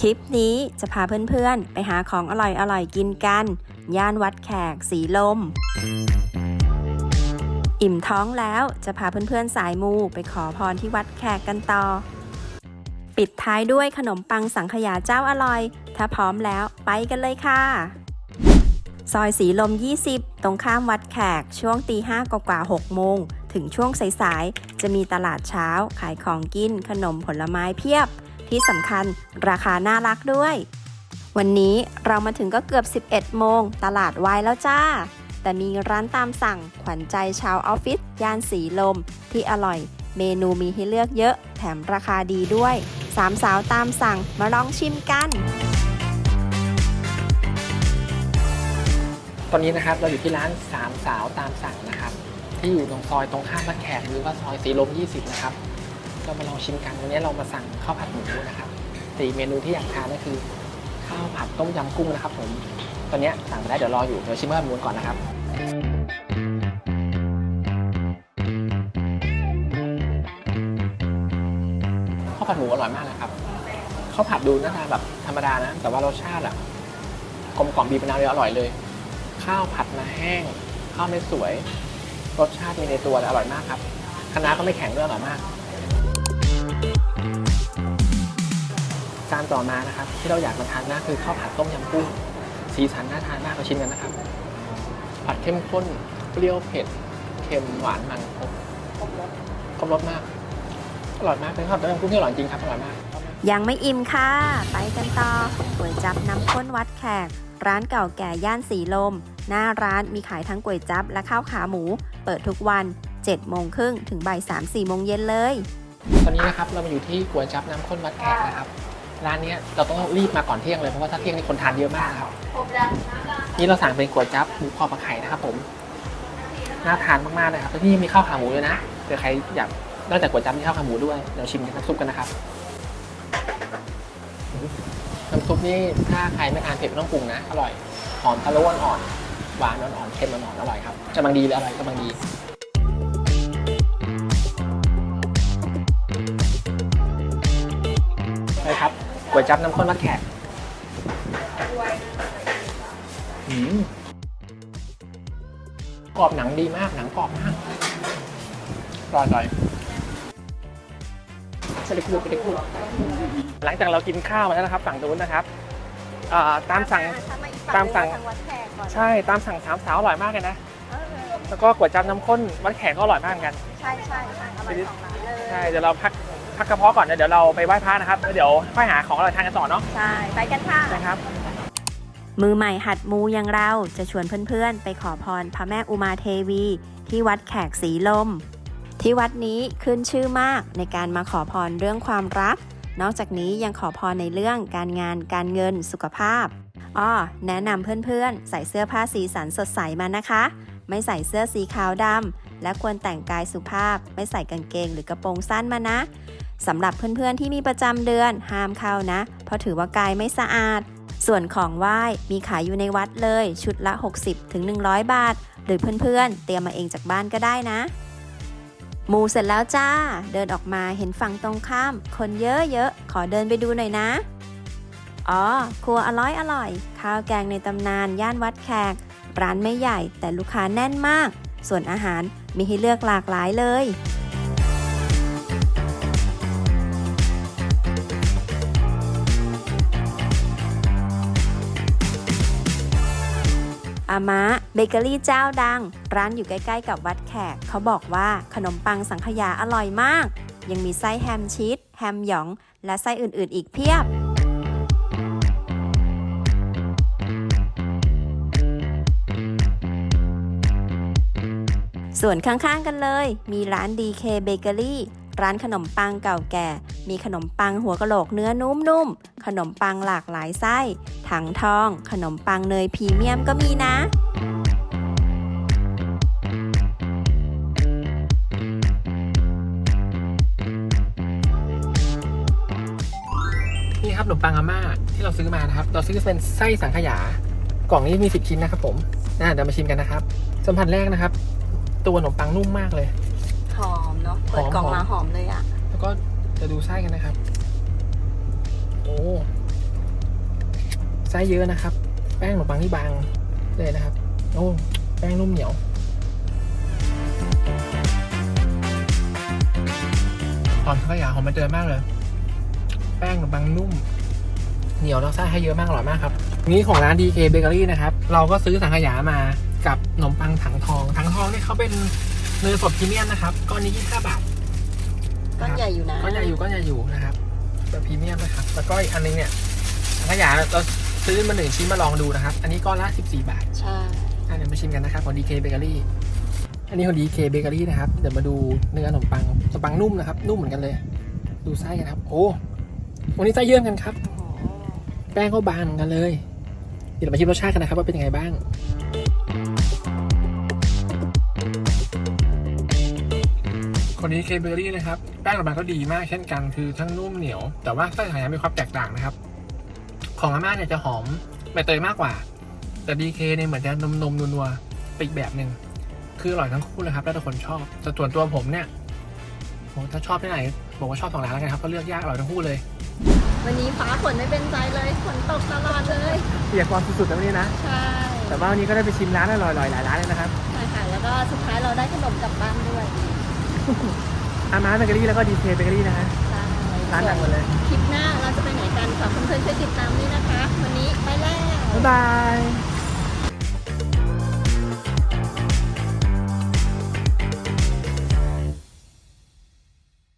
คลิปนี้จะพาเพื่อนๆ ไปหาของอร่อยๆ กินกัน ย่านวัดแขกสีลม อิ่มท้องแล้วจะพาเพื่อนๆ สายมูไปขอพรที่วัดแขกกันต่อ ปิดท้ายด้วยขนมปังสังขยาเจ้าอร่อย ถ้าพร้อมแล้วไปกันเลยค่ะ ซอยสีลม 20 ตรงข้ามวัดแขกช่วงตีห้ากว่าๆ6โมง ถึงช่วงสายๆ จะมีตลาดเช้าขายของกินขนมผลไม้เพียบ ที่สำคัญราคาน่ารักด้วย วันนี้เรามาถึงก็เกือบ 11 โมง ตลาดวายแล้วจ้า แต่มีร้านตามสั่งขวัญใจชาวออฟฟิศย่านสีลม ที่อร่อย เมนูมีให้เลือกเยอะ แถมราคาดีด้วยสามสาวตามสั่งมาลองชิมกันตอนนี้นะครับเราอยู่ที่ร้านสามสาวตามสั่งนะครับ ที่อยู่ตรงซอยตรงข้ามบ้านแขกหรือว่าซอยสีลม 20 นะครับ เรามาลองชิมกันวันนี้เรามาสั่งข้าวผัดหมูนะครับสี่เมนูที่อยากทานก็คือข้าวผัดต้มยำกุ้งนะครับ ผม ตอนนี้สั่งไปได้เดี๋ยวรออยู่เดี๋ยวชิมข้าวผัดหมูก่อนนะครับข้าวผัดหมูอร่อยมากเลยครับข้าวผัดดูหน้าตาแบบธรรมดานะ แต่ว่ารสชาติอะกลมกล่อมบีบมะนาวเลยอร่อยเลย ข้าวผัดมาแห้ง ข้าวไม่สวย รสชาติมีในตัวและอร่อยมากครับคะน้าก็ไม่แข็งด้วยอร่อยมาก ต่อมานะครับที่เราอยากมาทานนะคือข้าวผัดต้มยำกุ้งสีสันน่าทานมากเราชิมกันนะครับ ผัดเข้มข้นเปรี้ยวเผ็ดเค็มหวานมันครบครบรสมากอร่อยมากเป็นข้าวผัดต้มยำกุ้งที่อร่อยจริงครับอร่อยมาก ยังไม่อิ่มค่ะ ไปกันต่อก๋วยจับน้ำข้นวัดแขก ร้านเก่าแก่ย่านสีลม หน้าร้านมีขายทั้งก๋วยจับและข้าวขาหมู เปิดทุกวัน7โมงครึ่งถึงบ่าย3 4โมงเย็นเลย ตอนนี้นะครับเรามาอยู่ที่ก๋วยจับน้ำข้นวัดแขกนะครับ ร้านเนี้ยเราต้องรีบมาก่อนเที่ยงเลยเพราะว่าถ้าเที่ยงนี่คนทานเยอะมากครับ นี่เราสั่งเป็นก๋วยจับหมูคอปลาไข่นะครับผม น่าทานมากๆเลยครับแล้วที่นี่มีข้าวขาหมูด้วยนะเผื่อใครอยากนอกจากก๋วยจับมีข้าวขาหมูด้วยเดี๋ยวชิมน้ำซุปกันนะครับน้ำซุปนี่ถ้าใครไม่ทานเผ็ดไม่ต้องปรุงนะ อร่อย หอมทะลุอ่อนๆหวานอ่อนๆเค็มอ่อนๆอร่อยครับกำลังดีเลยอร่อยกำลังดีไปครับ ก๋วยจับน้ำข้นวัดแขกอืมกรอบหนังดีมากหนังกรอบมากรอดเลยสลิคูไปดิคูหลังจากเรากินข้าวมาแล้วนะครับ ฝั่งนู้นนะครับอ่าตามสั่ง ตามสั่ง ใช่ตามสั่งสามสาวอร่อยมากเลยนะ แล้วก็ก๋วยจับน้ำข้นวัดแขกก็อร่อยมากเหมือนกัน ใช่ใช่ใช่อร่อยสองร้านเลย ใช่เดี๋ยวเราพัก พักกระเพาะก่อนนะเดี๋ยวเราไปไหว้พระนะครับแล้วเดี๋ยวค่อยหาของอร่อยทานกันต่อเนาะใช่ไปกันค่ะ นะครับ มือใหม่หัดมูอย่างเราจะชวนเพื่อนๆ ไปขอพรพระแม่อุมาเทวี ที่วัดแขกสีลม ที่วัดนี้ขึ้นชื่อมากในการมาขอพรเรื่องความรัก นอกจากนี้ยังขอพรในเรื่องการงานการเงินสุขภาพอ้อแนะนำเพื่อนๆ ใส่เสื้อผ้าสีสันสดใสมานะคะ ไม่ใส่เสื้อสีขาวดำและควรแต่งกายสุภาพ ไม่ใส่กางเกงหรือกระโปรงสั้นมานะ สำหรับเพื่อนๆที่มีประจำเดือนห้ามเข้านะ เพราะถือว่ากายไม่สะอาด ส่วนของไหว้มีขายอยู่ในวัดเลย ชุดละ 60ถึง100 บาท หรือเพื่อนๆ เตรียมมาเองจากบ้านก็ได้นะหมูเสร็จแล้วจ้า เดินออกมาเห็นฝั่งตรงข้าม คนเยอะๆ ขอเดินไปดูหน่อยนะ อ๋อ ครัวอร่อยอร่อย ข้าวแกงในตำนานย่านวัดแขก ร้านไม่ใหญ่แต่ลูกค้าแน่นมาก ส่วนอาหารมีให้เลือกหลากหลายเลย อาม้าเบเกอรี่เจ้าดัง ร้านอยู่ใกล้ๆกับวัดแขก เขาบอกว่าขนมปังสังขยาอร่อยมาก ยังมีไส้แฮมชีสแฮมหยอง และไส้อื่นๆอีกเพียบส่วนข้างๆกันเลย มีร้าน DK Bakery ร้านขนมปังเก่าแก่ มีขนมปังหัวกะโหลกเนื้อนุ่มๆ ขนมปังหลากหลายไส้ ถังทอง ขนมปังเนยพรีเมียมก็มีนะนี่ครับขนมปังอาม่าที่เราซื้อมานะครับ เราซื้อเป็นไส้สังขยา กล่องนี้มี 10 ชิ้นนะครับผมน่าเดี๋ยวมาชิมกันนะครับ สัมผัสแรกนะครับ ตัวขนมปังนุ่มมากเลย หอม เนาะ เปิดกล่องมาหอมเลยอะแล้วก็จะดูไส้กันนะครับ โอ้ส้เยอะนะครับ แป้งขนมปังนี่บางเลยนะครับ โอ้ แป้งนุ่มเหนียวหอมสังขยาหอมใบเตยมากเลย แป้งขนมปังนุ่ม เหนียวแล้วไส้ให้เยอะมากอร่อยมากครับ นี้ของร้าน DK Bakery นะครับ เราก็ซื้อสังขยามากับขนมปังถังทองถังทองนี่เขาเป็น เนยสดพรีเมียมนะครับก้อนนี้25บาทก้อนใหญ่อยู่นะก้อนใหญ่อยู่ก้อนใหญ่อยู่นะครับแบบพรีเมียมนะครับ แล้วก็อีกอันนึงเนี่ยสังขยาเราซื้อมาหนึ่งชิ้นมาลองดูนะครับ อันนี้ก้อนละ 14 บาทใช่อะเดี๋ยวมาชิมกันนะครับของ DK Bakery อันนี้ของ DK Bakery นะครับ เดี๋ยวมาดูเนื้อขนมปังขนมปังนุ่มนะครับ นุ่มเหมือนกันเลย ดูไส้กันครับ โอ้วันนี้ไส้เยิ่มกันครับ แป้งก็บางเหมือนกันเลย เดี๋ยวเรามาชิมรสชาติกันนะครับว่าเป็นยังไงบ้าง คนนี้เคเบอรี่นะครับแป้งออกมาก็ดีมากเช่นกันคือทั้งนุ่มเหนียว แต่ว่าไส้สังขยามีความแตกต่างนะครับ ของอาม่าเนี่ยจะหอมใบเตยมากกว่า แต่ดีเคเนี่ยเหมือนจะนมนมๆนัวๆไปอีกแบบหนึ่งคืออร่อยทั้งคู่เลยครับแล้วแต่คนชอบแต่ส่วนตัวผมเนี่ยผมถ้าชอบที่ไหนบอกว่าชอบสองร้านแล้วกันครับก็เลือกยากอร่อยทั้งคู่เลยวันนี้ฟ้าฝนไม่เป็นใจเลยฝนตกตลอดเลยเปียกความสุดๆแล้ววันนี้นะใช่แต่ว่าวันนี้ก็ได้ไปชิมร้านอร่อยๆหลายร้านเลยนะครับใช่ค่ะแล้วก็สุดท้ายเราได้ขนมกลับบ้านด้วย อามาเบเกอรี่แล้วก็ดีเคเบเกอรี่นะฮะใช่ร้านดังหมดเลย คลิปหน้าเราจะไปไหนกันฝากเพื่อนๆช่วยติดตามด้วยนะคะ วันนี้ไปแล้ว บ๊ายบาย